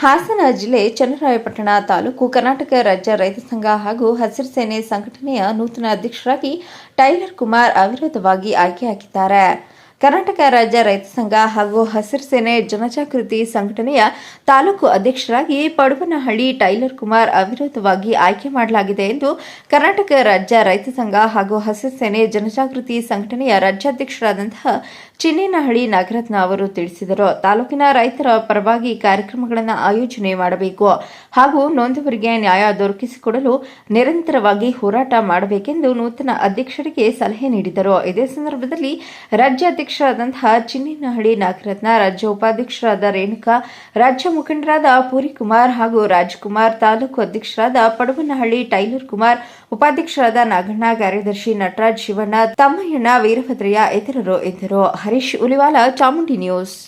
ಹಾಸನ ಜಿಲ್ಲೆ ಚನ್ನರಾಯಪಟ್ಟಣ ತಾಲೂಕು ಕರ್ನಾಟಕ ರಾಜ್ಯ ರೈತ ಸಂಘ ಹಾಗೂ ಹಸಿರು ಸೇನೆ ಸಂಘಟನೆಯ ನೂತನ ಅಧ್ಯಕ್ಷರಾಗಿ ಟೈಲರ್ ಕುಮಾರ್ ಅವಿರೋಧವಾಗಿ ಆಯ್ಕೆಯಾಗಿದ್ದಾರೆ ಕರ್ನಾಟಕ ರಾಜ್ಯ ರೈತ ಸಂಘ ಹಾಗೂ ಹಸಿರು ಸೇನೆ ಜನಜಾಗೃತಿ ಸಂಘಟನೆಯ ತಾಲೂಕು ಅಧ್ಯಕ್ಷರಾಗಿ ಪಡುವನಹಳ್ಳಿ ಟೈಲರ್ ಕುಮಾರ್ ಅವಿರೋಧವಾಗಿ ಆಯ್ಕೆ ಮಾಡಲಾಗಿದೆ ಎಂದು ಕರ್ನಾಟಕ ರಾಜ್ಯ ರೈತ ಸಂಘ ಹಾಗೂ ಹಸಿರು ಸೇನೆ ಜನಜಾಗೃತಿ ಸಂಘಟನೆಯ ರಾಜ್ಯಾಧ್ಯಕ್ಷರಾದಂತಹ ಚಿನ್ನೇನಹಳ್ಳಿ ನಾಗರತ್ನ ಅವರು ತಿಳಿಸಿದರು. ತಾಲೂಕಿನ ರೈತರ ಪರವಾಗಿ ಕಾರ್ಯಕ್ರಮಗಳನ್ನು ಆಯೋಜನೆ ಮಾಡಬೇಕು ಹಾಗೂ ನೊಂದವರಿಗೆ ನ್ಯಾಯ ದೊರಕಿಸಿಕೊಡಲು ನಿರಂತರವಾಗಿ ಹೋರಾಟ ಮಾಡಬೇಕೆಂದು ನೂತನ ಅಧ್ಯಕ್ಷರಿಗೆ ಸಲಹೆ ನೀಡಿದರು. ಇದೇ ಸಂದರ್ಭದಲ್ಲಿ ರಾಜ್ಯಾಧ್ಯಕ್ಷರಾದಂತಹ ಚಿನ್ನಿನಹಳ್ಳಿ ನಾಗರತ್ನ, ರಾಜ್ಯ ಉಪಾಧ್ಯಕ್ಷರಾದ ರೇಣುಕಾ, ರಾಜ್ಯ ಮುಖಂಡರಾದ ಪೂರಿಕುಮಾರ್ ಹಾಗೂ ರಾಜ್ಕುಮಾರ್ ತಾಲೂಕು ಅಧ್ಯಕ್ಷರಾದ ಪಡುವನಹಳ್ಳಿ ಟೈಲರ್ ಕುಮಾರ್, ಉಪಾಧ್ಯಕ್ಷರಾದ ನಾಗಣ್ಣ, ಕಾರ್ಯದರ್ಶಿ ನಟರಾಜ್ ಶಿವಣ್ಣ, ತಮ್ಮಯ್ಯಣ್ಣ ವೀರಭದ್ರಯ್ಯ, ಇತರರು ಇದ್ದರು. ಹರೀಶ್ ಉಲಿವಾಲ, ಚಾಮುಂಡಿ ನ್ಯೂಸ್.